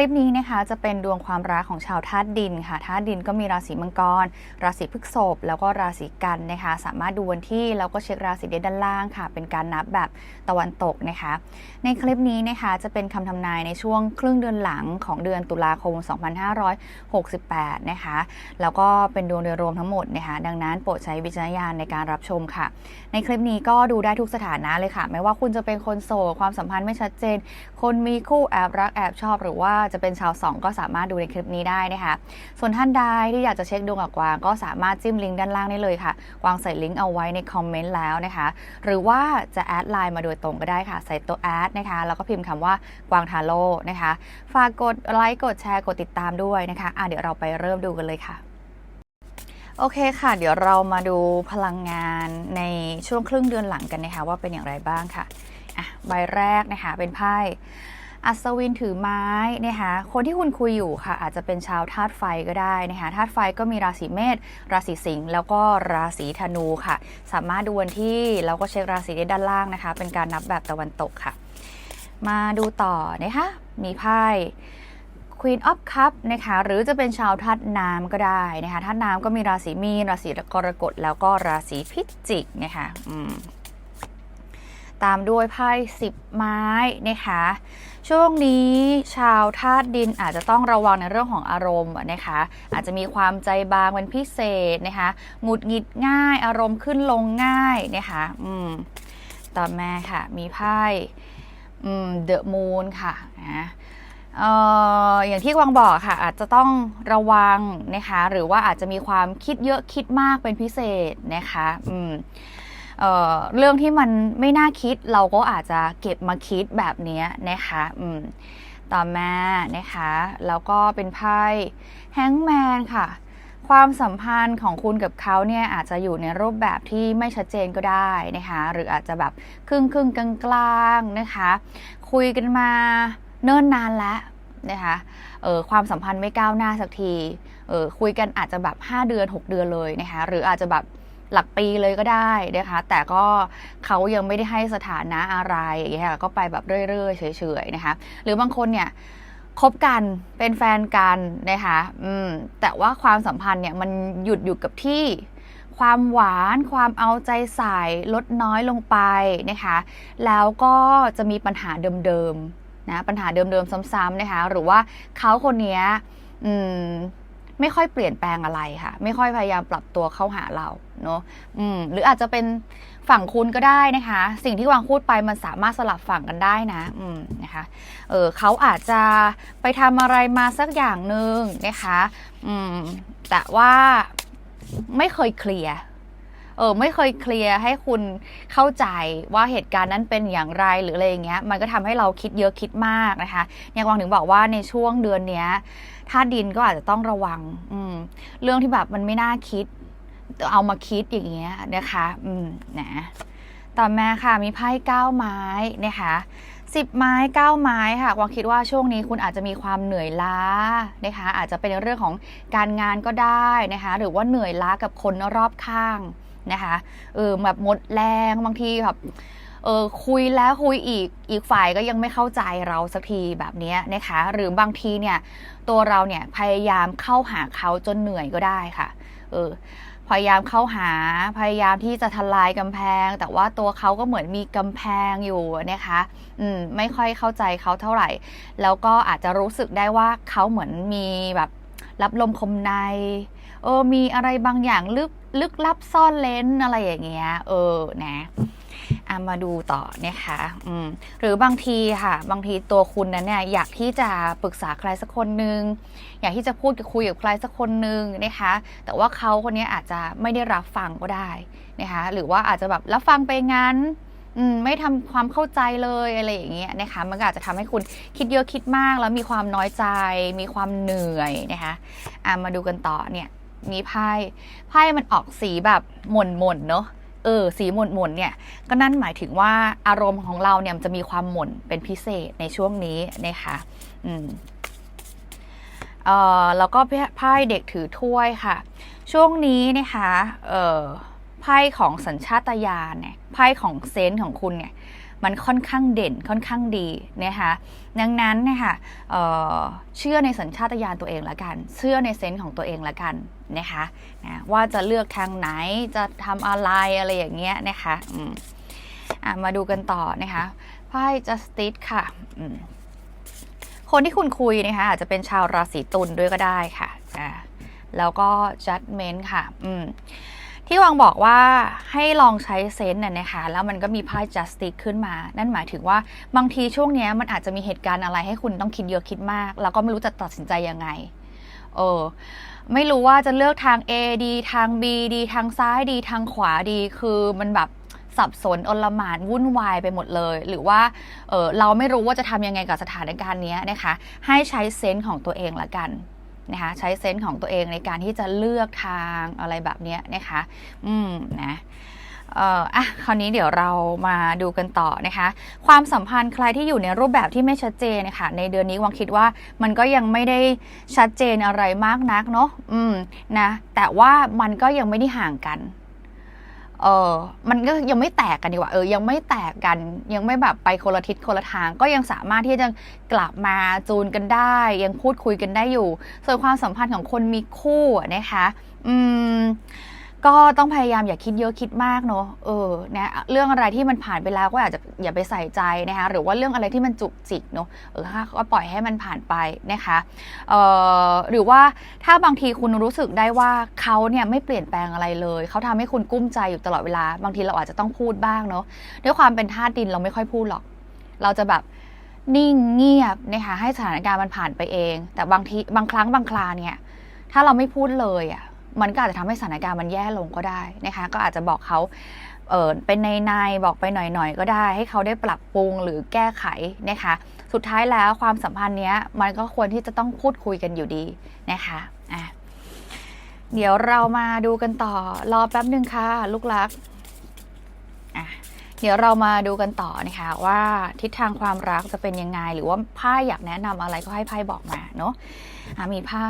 ลิปนี้นะคะจะเป็นดวงความรักของชาวธาตุดินค่ะธาตุดินก็มีราศีมังกร ราศีพฤษภแล้วก็ราศีกันนะคะ สามารถดูวันที่แล้วก็เช็คราศีได้ด้านล่างค่ะ เป็นการนับแบบตะวันตกนะคะ ในคลิปนี้นะคะจะเป็นคำทำนายในช่วงครึ่งเดือนหลังของเดือนตุลาคม 2568 นะคะ แล้วก็เป็นดวงโดยรวมทั้งหมดนะคะ ดังนั้นโปรดใช้วิจารณญาณในการรับชมค่ะ ในคลิปนี้ก็ดูได้ทุกสถานะเลยค่ะ ไม่ว่าคุณจะเป็นคนโสดความสัมพันธ์ไม่ชัดเจน คนมีคู่แอบรักแอบชอบหรือว่าจะเป็นชาวสองก็สามารถดูในคลิปนี้ได้นะคะ ส่วนท่านใดที่อยากจะเช็คดวงกับกวาง ก็สามารถจิ้มลิงก์ด้านล่างได้เลยค่ะ กวางใส่ลิงก์เอาไว้ในคอมเมนต์แล้วนะคะ หรือว่าจะแอดไลน์มาโดยตรงก็ได้ค่ะ ใส่ตัวแอดนะคะ แล้วก็พิมพ์คำว่ากวางทาโร่นะคะ ฝากกดไลค์ กดแชร์ กดติดตามด้วยนะคะอะเดี๋ยวเราไปเริ่มดูกันเลยค่ะโอเคค่ะ เดี๋ยวเรามาดูพลังงานในช่วงครึ่งเดือนหลังกันนะคะ ว่าเป็นอย่างไรบ้างค่ะอะใบแรกนะคะ เป็นไพ่ อัศวินถือไม้นะคะคนที่คุณคุยอยู่ค่ะ อาจจะเป็นชาวธาตุไฟก็ได้นะคะธาตุไฟก็มีราศีเมษราศีสิงห์แล้วก็ราศีธนูค่ะ สามารถดูวันที่แล้วก็เช็คราศีได้ด้านล่างนะคะ เป็นการนับแบบตะวันตกค่ะ มาดูต่อนะคะมีไพ่ Queen of Cup นะคะหรือจะเป็นชาวธาตุน้ำก็ได้นะคะธาตุน้ำก็มีราศีมีนราศีกรกฎแล้วก็ราศีพิจิกนะคะตามด้วยไพ่สิบไม้นะคะ ช่วงนี้ชาวธาตุดินอาจจะต้องระวังในเรื่องของอารมณ์นะคะ อาจจะมีความใจบางเป็นพิเศษนะคะหงุดหงิดง่ายอารมณ์ขึ้นลงง่ายนะคะอืมต่อมาค่ะ มีไพ่เดอะมูนค่ะนะเอ่ออย่างที่กวางบอกค่ะ อาจจะต้องระวังนะคะ หรือว่าอาจจะมีความคิดเยอะคิดมากเป็นพิเศษนะคะ อืม เเรื่องที่มันไม่น่าคิดเราก็อาจจะเก็บมาคิดแบบนี้นะคะอืมต่อมานะคะ แล้วก็เป็นไพ่แฮงแมนค่ะ ความสัมพันธ์ของคุณกับเขาเนี่ยอาจจะอยู่ในรูปแบบที่ไม่ชัดเจนก็ได้นะคะ หรืออาจจะแบบครึ่งครึ่งกลางกลางๆนะคะ คุยกันมาเนิ่นนานแล้วนะคะเออความสัมพันธ์ไม่ก้าวหน้าสักทีเออคุยกันอาจจะแบบ 5 เดือน 6 เดือนเลยนะคะ หรืออาจจะแบบ หลักปีเลยก็ได้นะคะ แต่ก็เขายังไม่ได้ให้สถานะอะไรอย่างเงี้ยก็ไปแบบเรื่อยๆเฉยๆนะคะ หรือบางคนเนี่ยคบกันเป็นแฟนกันนะคะอืมแต่ว่าความสัมพันธ์เนี่ยมันหยุดอยู่กับที่ความหวานความเอาใจใส่ลดน้อยลงไปนะคะ แล้วก็จะมีปัญหาเดิมๆนะปัญหาเดิมๆซ้ำๆนะคะ หรือว่าเขาคนนี้อืม ไม่ค่อยเปลี่ยนแปลงอะไรค่ะ ไม่ค่อยพยายามปรับตัวเข้าหาเราเนาะอืมหรืออาจจะเป็นฝั่งคุณก็ได้นะคะ สิ่งที่วางพูดไปมันสามารถสลับฝั่งกันได้นะอืมนะคะเออเขาอาจจะไปทำอะไรมาสักอย่างหนึ่งนะคะอืมแต่ว่าไม่เคยเคลียร์ เออไม่เคยเคลียร์ให้คุณเข้าใจว่าเหตุการณ์นั้นเป็นอย่างไรหรืออะไรอย่างเงี้ย มันก็ทำให้เราคิดเยอะคิดมากนะคะเนี่ยกวางถึงบอกว่าในช่วงเดือนเนี้ยธาตุดินก็อาจจะต้องระวังอืมเรื่องที่แบบมันไม่น่าคิด เอามาคิดอย่างเงี้ยนะคะ อืมนะต่อมาค่ะมีไพ่เก้าไม้นะคะสิบไม้เก้าไม้ค่ะกวางคิดว่าช่วงนี้คุณอาจจะมีความเหนื่อยล้านะคะ อาจจะเป็นเรื่องของการงานก็ได้นะคะ หรือว่าเหนื่อยล้ากับคนรอบข้าง นะคะเออแบบหมดแรงบางทีแบบเออคุยแล้วคุยอีกอีกฝ่ายก็ยังไม่เข้าใจเราสักทีแบบนี้นะคะ หรือบางทีเนี่ยตัวเราเนี่ยพยายามเข้าหาเขาจนเหนื่อยก็ได้ค่ะเออพยายามเข้าหาพยายามที่จะทลายกำแพง แต่ว่าตัวเขาก็เหมือนมีกำแพงอยู่นะคะอืมไม่ค่อยเข้าใจเขาเท่าไหร่ แล้วก็อาจจะรู้สึกได้ว่าเขาเหมือนมีแบบ รับลมคมใน เออ มีอะไรบางอย่างลึกลึกลับซ่อนเลนอะไรอย่างเงี้ย เออ นะอามาดูต่อนะคะอืมหรือบางทีค่ะ บางทีตัวคุณนั้นเนี่ยอยากที่จะปรึกษาใครสักคนนึง อยากที่จะพูดกับคุยกับใครสักคนนึงนะคะ แต่ว่าเขาคนนี้อาจจะไม่ได้รับฟังก็ได้นะคะ หรือว่าอาจจะแบบรับฟังไปงั้น ไม่ทำความเข้าใจเลยอะไรอย่างเงี้ยนะคะมันก็อาจจะทำให้คุณคิดเยอะคิดมาก แล้วมีความน้อยใจ มีความเหนื่อยนะคะอ่ามาดูกันต่อเนี่ยมีไพ่ไพ่มันออกสีแบบหม่นหม่นเนาะเออสีหม่นหม่นเนี่ยก็นั่นหมายถึงว่าอารมณ์ของเราเนี่ยจะมีความหม่นเป็นพิเศษในช่วงนี้นะคะอืมเออแล้วก็ไพ่เด็กถือถ้วยค่ะ ช่วงนี้นะคะเออ ไพ่ของสัญชาตญาณเนี่ยไพ่ของเซนส์ของคุณเนี่ยมันค่อนข้างเด่นค่อนข้างดีนะคะดังนั้นเนะคะเอ่อเชื่อในสัญชาตญาณตัวเองละกัน เชื่อในเซนส์ของตัวเองละกันนะคะนะว่าจะเลือกทางไหนจะทำอะไรอะไรอย่างเงี้ยนะคะอืมอะมาดูกันต่อนะคะไพ่ justice ค่ะอืมคนที่คุณคุยนะคะอาจจะเป็นชาวราศีตุลด้วยก็ได้ค่ะอ่าแล้วก็ judgment ค่ะ อืม ที่วังบอกว่าให้ลองใช้เซนส์น่ะนะคะ แล้วมันก็มีไพ่ justice ขึ้นมา นั่นหมายถึงว่าบางทีช่วงนี้มันอาจจะมีเหตุการณ์อะไรให้คุณต้องคิดเยอะคิดมาก แล้วก็ไม่รู้จะตัดสินใจยังไง เออ ไม่รู้ว่าจะเลือกทาง A ดีทาง B ดีทางซ้ายดีทางขวาดีคือมันแบบสับสนอนลหมานวุ่นวายไปหมดเลย หรือว่าเออเราไม่รู้ว่าจะทำยังไงกับสถานการณ์นี้นะคะ ให้ใช้เซนส์ของตัวเองละกัน นะคะใช้เซนส์ของตัวเองในการที่จะเลือกทางอะไรแบบนี้นะคะ อืมนะเอ่ออะคราวนี้เดี๋ยวเรามาดูกันต่อนะคะ ความสัมพันธ์ใครที่อยู่ในรูปแบบที่ไม่ชัดเจนนะคะในเดือนนี้วังคิดว่ามันก็ยังไม่ได้ชัดเจนอะไรมากนักเนาะอืมนะแต่ว่ามันก็ยังไม่ได้ห่างกัน เออมันก็ยังไม่แตกกันดีกว่าเออยังไม่แตกกัน ยังไม่แบบไปคนละทิศคนละทาง ก็ยังสามารถที่จะกลับมาจูนกันได้ ยังพูดคุยกันได้อยู่ ส่วนความสัมพันธ์ของคนมีคู่นะคะ อืม ก็ต้องพยายามอย่าคิดเยอะคิดมากเนอะเออนะเรื่องอะไรที่มันผ่านไปแล้วก็อาจจะอย่าไปใส่ใจนะคะหรือว่าเรื่องอะไรที่มันจุกจิกเนอะเออก็ปล่อยให้มันผ่านไปนะคะเอ่อหรือว่าถ้าบางทีคุณรู้สึกได้ว่าเขาเนี่ยไม่เปลี่ยนแปลงอะไรเลย เขาทำให้คุณกุ้มใจอยู่ตลอดเวลา บางทีเราอาจจะต้องพูดบ้างเนอะด้วยความเป็นธาตุดินเราไม่ค่อยพูดหรอก เราจะแบบนิ่งเงียบนะคะให้สถานการณ์มันผ่านไปเอง แต่บางทีบางครั้งบางคราเนี่ยถ้าเราไม่พูดเลยอะ มันก็อาจจะทำให้สถานการณ์มันแย่ลงก็ได้นะคะ ก็อาจจะบอกเขาเออเป็นในในๆบอกไปหน่อยๆก็ได้ ให้เขาได้ปรับปรุงหรือแก้ไขนะคะ สุดท้ายแล้วความสัมพันธ์เนี้ยมันก็ควรที่จะต้องพูดคุยกันอยู่ดีนะคะอะเดี๋ยวเรามาดูกันต่อรอแป๊บหนึ่งค่ะ ลูกรักอะเดี๋ยวเรามาดูกันต่อนะคะว่าทิศทางความรักจะเป็นยังไง หรือว่าไพ่อยากแนะนำอะไรก็ให้ไพ่บอกมาเนาะะมีไพ่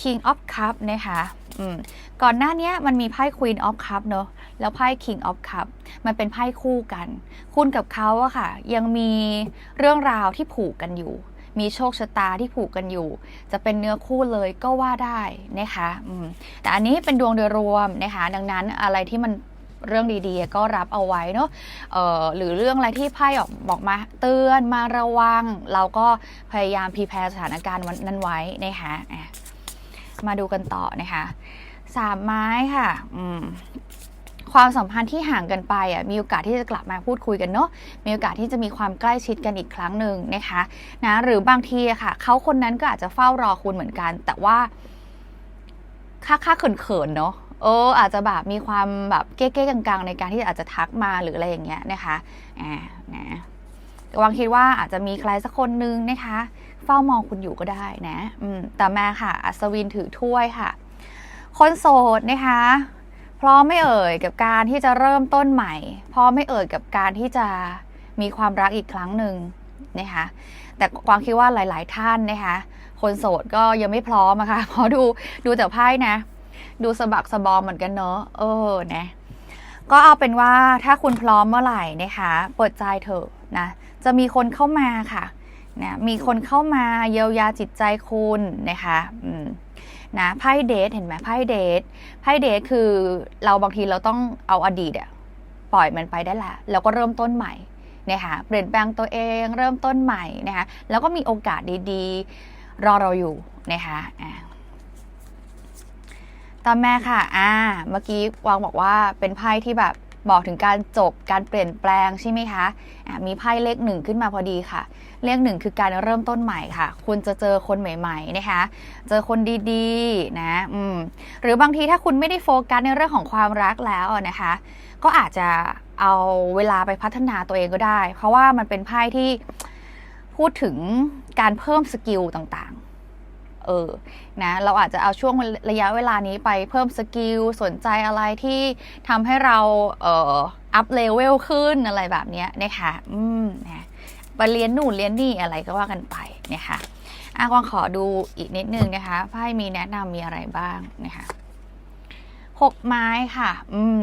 King of Cup นะคะก่อนหน้านี้มันมีไพ่ Queen of Cup เนอะแล้วไพ่ King of Cup มันเป็นไพ่คู่กัน คุณกับเขาอะค่ะ ยังมีเรื่องราวที่ผูกกันอยู่ มีโชคชะตาที่ผูกกันอยู่ จะเป็นเนื้อคู่เลยก็ว่าได้นะคะแต่อันนี้เป็นดวงโดยรวมนะคะ ดังนั้นอะไรที่มันเรื่องดีๆ ก็รับเอาไว้เนอะหรือเรื่องอะไรที่ไพ่ออกบอกมาเตือนมาระวัง เราก็พยายามพรีแพร์สถานการณ์นั้นไว้นะคะอะ มาดูกันต่อนะคะสามไม้ค่ะความสัมพันธ์ที่ห่างกันไปอะมีโอกาสที่จะกลับมาพูดคุยกันเนาะมีโอกาสที่จะมีความใกล้ชิดกันอีกครั้งหนึ่งนะคะนะหรือบางทีค่ะเขาคนนั้นก็อาจจะเฝ้ารอคุณเหมือนกัน แต่ว่าค่าค่าเขินๆเนาะเอออาจจะแบบมีความแบบเก้ๆกังๆ ในการที่อาจจะทักมาหรืออะไรอย่างเงี้ยนะคะอ่านะวางคิดว่าอาจจะมีใครสักคนนึงนะคะ เฝ้ามองคุณอยู่ก็ได้นะแต่มาค่ะ อัศวินถือถ้วยค่ะ คนโสดนะคะ พร้อมไม่เอ่ยกับการที่จะเริ่มต้นใหม่ พร้อมไม่เอ่ยกับการที่จะมีความรักอีกครั้งหนึ่งนะคะแต่ความคิดว่าหลาย ๆ ท่านนะคะ คนโสดก็ยังไม่พร้อมอะค่ะเพราะดูดูแต่ไพ่นะ ดูสะบักสะบอมเหมือนกันเนอะเออนะก็เอาเป็นว่าถ้าคุณพร้อมเมื่อไหร่นะคะ เปิดใจเถอะนะ จะมีคนเข้ามาค่ะ นะมีคนเข้ามาเยียวยาจิตใจคุณนะคะนะไพ่เดทเห็นไหมไพ่เดทไพ่เดทคือเราบางทีเราต้องเอาอดีตอะปล่อยมันไปได้ละแล้วก็เริ่มต้นใหม่นะคะเปลี่ยนแปลงตัวเองเริ่มต้นใหม่นะคะแล้วก็มีโอกาสดีๆ รอเราอยู่นะคะอะตามแม่ค่ะอ่าเมื่อกี้วางบอกว่าเป็นไพ่ที่แบบ บอกถึงการจบการเปลี่ยนแปลงใช่ไหมคะะมีไพ่เลขหนึ่งขึ้นมาพอดีค่ะ เลขหนึ่งคือการเริ่มต้นใหม่ค่ะ คุณจะเจอคนใหม่ๆนะคะ เจอคนดีๆนะอืมหรือบางทีถ้าคุณไม่ได้โฟกัสในเรื่องของความรักแล้วนะคะ ก็อาจจะเอาเวลาไปพัฒนาตัวเองก็ได้ เพราะว่ามันเป็นไพ่ที่พูดถึงการเพิ่มสกิลต่างๆ เออนะเราอาจจะเอาช่วงระยะเวลานี้ไปเพิ่มสกิลสนใจอะไรที่ทำให้เราเอออัพเลเวลขึ้นอะไรแบบนี้นะคะอืมนะไปเรียนนู่นเรียนนี่อะไรก็ว่ากันไปนะคะอากวางขอดูอีกนิดนึงนะคะไพ่มีแนะนำมีอะไรบ้างนะคะหกไม้ค่ะ อืม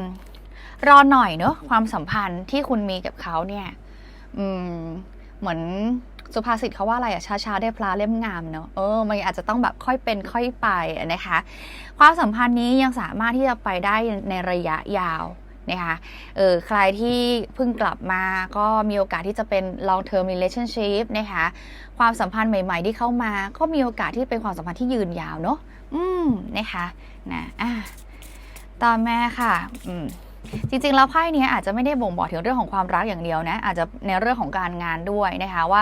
รอหน่อยเนอะความสัมพันธ์ที่คุณมีกับเขาเนี่ย อืม เหมือน สุภาษิตเขาว่าอะไรอะช้าๆได้พลาเล่มงามเนอะเออมันอาจจะต้องแบบค่อยเป็นค่อยไปนะคะ ความสัมพันธ์นี้ยังสามารถที่จะไปได้ในระยะยาวนะคะเออใครที่เพิ่งกลับมาก็มีโอกาสที่จะเป็น long term relationship นะคะความสัมพันธ์ใหม่ ๆ ที่เข้ามา ก็มีโอกาสที่เป็นความสัมพันธ์ที่ยืนยาวเนอะอืมนะคะนะอะต่อม่ค่ะ อืม จริงๆ แล้วไพ่เนี้ยอาจจะไม่ได้บ่งบอกถึงเรื่องของความรักอย่างเดียวนะ อาจจะในเรื่องของการงานด้วยนะคะว่า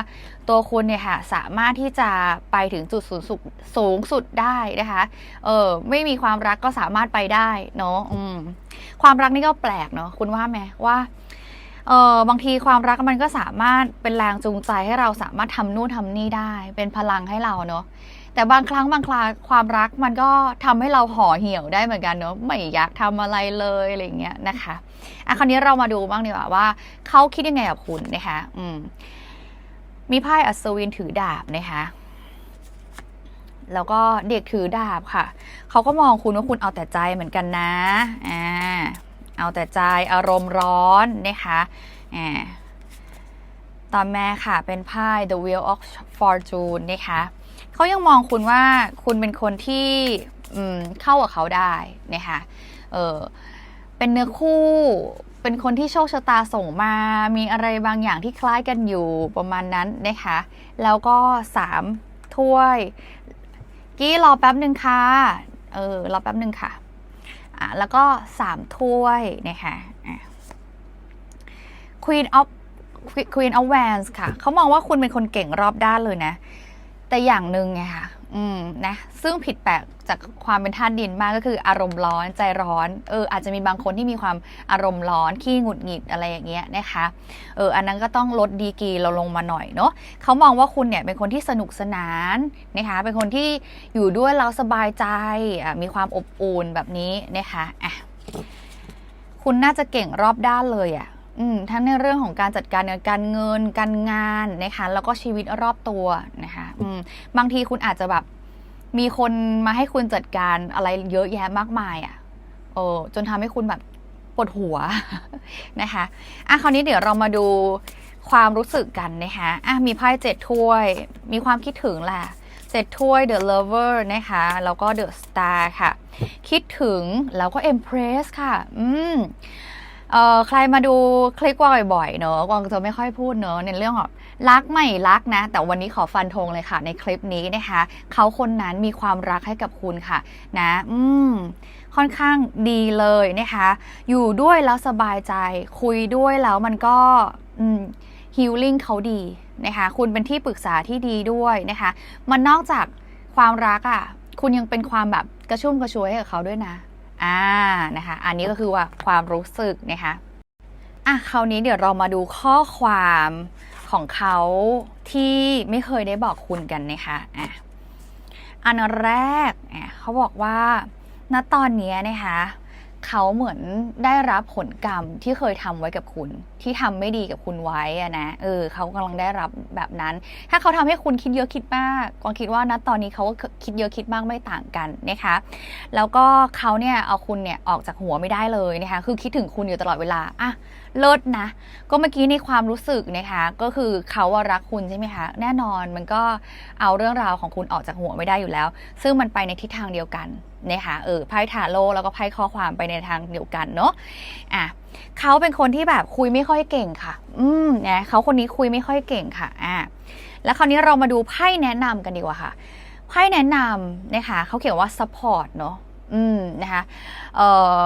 ตัวคุณเนี่ยค่ะสามารถที่จะไปถึงจุดสูงสุดสูงสุดได้นะคะเออไม่มีความรักก็สามารถไปได้เนาะอืมความรักนี่ก็แปลกเนาะคุณว่าไหมว่าเออบางทีความรักมันก็สามารถเป็นแรงจูงใจให้เราสามารถทำนู่นทำนี่ได้ เป็นพลังให้เราเนาะ แต่บางครั้งบางคราความรักมันก็ทำให้เราห่อเหี่ยวได้เหมือนกันเนอะไม่อยากทำอะไรเลยอะไรเงี้ยนะคะอะคราวนี้เรามาดูบ้างดีกว่าว่าเขาคิดยังไงกับคุณนะคะอืมมีไพ่อัศวินถือดาบนะคะแล้วก็เด็กถือดาบค่ะ เขาก็มองคุณว่าคุณเอาแต่ใจเหมือนกันนะ อ่า เอาแต่ใจอารมณ์ร้อนนะคะอ่าตอนแม่ค่ะเป็นไพ่ The Wheel of Fortune นะคะ เขายังมองคุณว่าคุณเป็นคนที่เข้ากับเขาได้นะคะเออเป็นเนื้อคู่ เป็นคนที่โชคชะตาส่งมา มีอะไรบางอย่างที่คล้ายกันอยู่ประมาณนั้นนะคะ แล้วก็สามถ้วย กี้รอแป๊บหนึ่งค่ะ เออ รอแป๊บหนึ่งค่ะ อะ แล้วก็สามถ้วยนะคะอะ Queen of Queen of Wands ค่ะ เขามองว่าคุณเป็นคนเก่งรอบด้านเลยนะ แต่อย่างหนึ่งไงค่ะอืมนะซึ่งผิดแปลกจากความเป็นธาตุดินมากก็คืออารมณ์ร้อนใจร้อนเอออาจจะมีบางคนที่มีความอารมณ์ร้อนขี้หงุดหงิดอะไรอย่างเงี้ยนะคะเอออันนั้นก็ต้องลดดีกีเราลงมาหน่อยเนาะเขามองว่าคุณเนี่ยเป็นคนที่สนุกสนานนะคะเป็นคนที่อยู่ด้วยแล้วสบายใจอะมีความอบอุ่นแบบนี้นะคะอะคุณน่าจะเก่งรอบด้านเลยอะ ทั้งในเรื่องของการจัดการการเงินการงานนะคะแล้วก็ชีวิตรอบตัวนะคะบางทีคุณอาจจะแบบมีคนมาให้คุณจัดการอะไรเยอะแยะมากมายอะ่ะโอ้จนทำให้คุณแบบปวดหัวนะคะอะคราวนี้เดี๋ยวเรามาดูความรู้สึกกันนะคะอะมีไพ่เจ็ดถ้วย มีความคิดถึงแหละเจ็ดถ้วย The Lover นะคะ แล้วก็ The Star ค่ะ คิดถึงแล้วก็ Empress ค่ะ อืม เออใครมาดูคลิปกวางบ่อยๆเนอะกวางจะไม่ค่อยพูดเนอะในเรื่องของรักไม่รักนะ แต่วันนี้ขอฟันธงเลยค่ะ ในคลิปนี้นะคะเขาคนนั้นมีความรักให้กับคุณค่ะ นะ อืมค่อนข้างดีเลยนะคะ อยู่ด้วยแล้วสบายใจ คุยด้วยแล้วมันก็อืมฮิลลิ่งเขาดีนะคะคุณเป็นที่ปรึกษาที่ดีด้วยนะคะ มันนอกจากความรักอะ่ะ คุณยังเป็นความแบบกระชุ่มกระชวยให้กับเขาด้วยนะ อ่านะคะ อันนี้ก็คือว่าความรู้สึกนะคะอะคราวนี้เดี๋ยวเรามาดูข้อความของเขาที่ไม่เคยได้บอกคุณกันนะคะอะอันแรกอะเขาบอกว่าณตอนนี้นะคะ เขาเหมือนได้รับผลกรรมที่เคยทำไว้กับคุณ ที่ทำไม่ดีกับคุณไว้อะนะเออเขากำลังได้รับแบบนั้น ถ้าเขาทำให้คุณคิดเยอะคิดมากกวางคิดว่าณตอนนี้เขาก็คิดเยอะคิดมากไม่ต่างกันนะคะ แล้วก็เขาเนี่ยเอาคุณเนี่ยออกจากหัวไม่ได้เลยนะคะ คือคิดถึงคุณอยู่ตลอดเวลาอะเลิศนะ ก็เมื่อกี้ในความรู้สึกนะคะ ก็คือเขาว่ารักคุณใช่ไหมคะแน่นอนมันก็เอาเรื่องราวของคุณออกจากหัวไม่ได้อยู่แล้ว ซึ่งมันไปในทิศทางเดียวกัน นะคะเออไพ่ทาโร่แล้วก็ไพ่ข้อความไปในทางเดียวกันเนาะอะเขาเป็นคนที่แบบคุยไม่ค่อยเก่งค่ะ อืมนะเขาคนนี้คุยไม่ค่อยเก่งค่ะอะแล้วคราวนี้เรามาดูไพ่แนะนำกันดีกว่าค่ะไพ่แนะนำนะคะเขาเขียนว่า support เนาะอืมนะคะเออ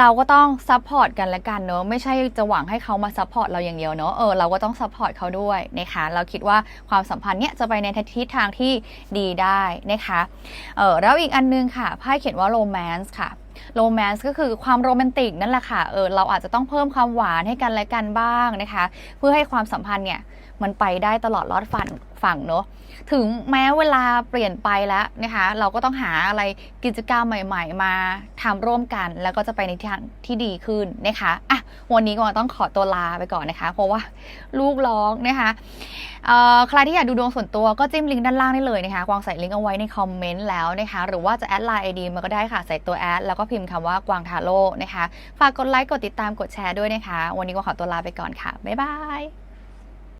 เราก็ต้องซัพพอร์ตกันและกันเนอะไม่ใช่จะหวังให้เขามาซัพพอร์ตเราอย่างเดียวเนอะเออเราก็ต้องซัพพอร์ตเขาด้วยนะคะเราคิดว่าความสัมพันธ์เนี้ยจะไปในทิศทางที่ดีได้นะคะเออแล้วอีกอันนึงค่ะไพ่เขียนว่าโรแมนส์ค่ะโรแมนส์ก็คือความโรแมนติกนั่นแหละค่ะ เออ เราอาจจะต้องเพิ่มความหวานให้กันและกันบ้างนะคะ เพื่อให้ความสัมพันธ์เนี่ย มันไปได้ตลอดรอดฝั่งฝั่งเนอะถึงแม้เวลาเปลี่ยนไปแล้วนะคะ เราก็ต้องหาอะไรกิจกรรมใหม่ ๆ มาทำร่วมกัน แล้วก็จะไปในทางที่ดีขึ้นนะคะอะวันนี้ก็ต้องขอตัวลาไปก่อนนะคะ เพราะว่าลูกร้องนะคะใครที่อยากดูดวงส่วนตัวก็จิ้มลิงก์ด้านล่างได้เลยนะคะ กวางใส่ลิงก์เอาไว้ในคอมเมนต์แล้วนะคะ หรือว่าจะแอดไลน์ไอดีมาก็ได้ค่ะ ใส่ตัวแอดแล้วก็พิมพ์คำว่ากวางทาโร่นะคะ ฝากกดไลค์ กดติดตาม กดแชร์ด้วยนะคะ วันนี้ก็ขอตัวลาไปก่อนค่ะ บ๊ายบาย